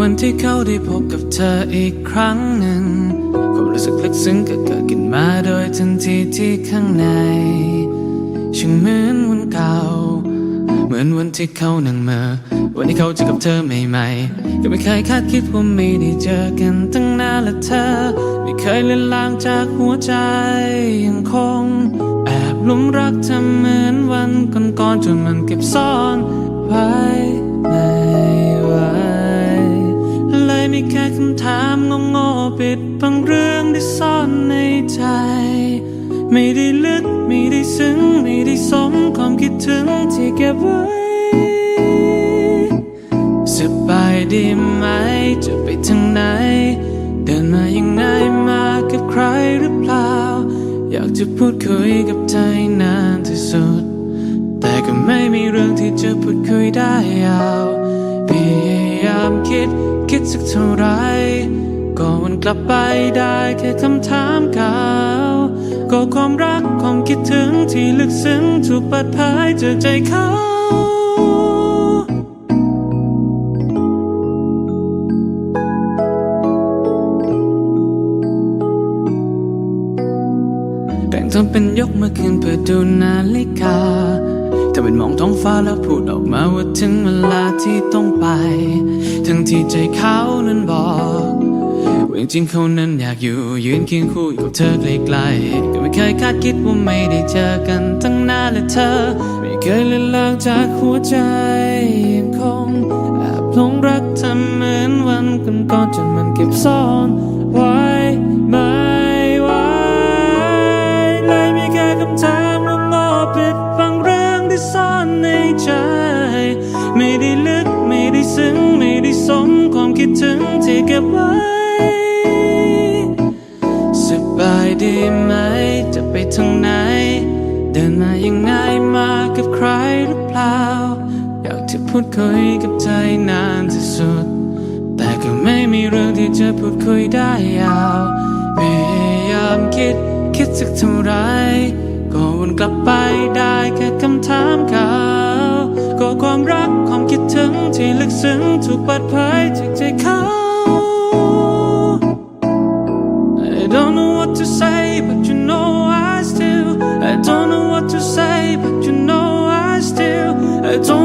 วันที่เขาได้พบกับเธออีกครั้งหนึ่งความรู้สึกลึกซึ้งก็เกิดขึ้นมาโดยทันทีที่ข้างในช่างเหมือนวันเก่า เหมือนวันที่เขานั่งเมาวันที่เขาเจอกับเธอใหม่ๆก็ไม่เคยคาดคิดว่าไม่ได้เจอกันตั้งนานและเธอ ไม่เคยเลือนลางจากหัวใจยังคง แอบหลงรักเธอเหมือนวันก่อนๆจนมันเก็บซ่อนไว้ามงงๆปิดบังเรื่องที่ซ่อนในใจ ไม่ได้ลึกไม่ได้ซึ้งไม่ได้สมความคิดถึงที่เก็บไว้สบายดีไหมจะไปทางไหน เดินมายังไงมากับใครหรือเปล่า อยากจะพูดคุยกับเธอให้นานที่สุด แต่ก็ไม่มีเรื่องที่จะพูดคุยได้ยาวพยายามคิด คิดสักเท่าไหรก็วนกลับไปได้แค่คำถามเก่าก็ความรักความคิดถึงที่ลึกซึ้งถูกเปิดเผยจากใจเขาแต่งทำเป็นยกมือขึ้นเพื่อดูนาฬิกาทำเป็นมองท้องฟ้าแล้วพูดออกมาว่าถึงเวลาที่ต้องไป ที่ใจเขานั้นบอกว่าจริงๆเขานั้นอยากอยู่ ยืนเคียงคู่อยู่กับเธอไกลๆก็ไม่เคยคาดคิดว่าไม่ได้เจอกันตั้งนานและเธอ ไม่เคยเลือนลางจากหัวใจยังคงแอบหลงรักเธอเหมือนวันก่อนๆจนมันเก็บซ่อน ซึ้งไม่ได้สมความคิดถึงที่เก็บไว้สบายดีไหม จะไปทางไหน เดินมายังไงมากับใครหรือเปล่า อยากจะพูดคุยกับใจนานที่สุด แต่ก็ไม่มีเรื่องที่จะพูดคุยได้ยาวพยายามคิดคิดสักเท่าไหรก็วนกลับไปได้แค่คำถามเก่าก็ความรัก ที่ลึกซึ้งถูกเปิดเผยจากใจเขา I don't know what to say, but you know I still. I don't know what to say, but you know I still. I don't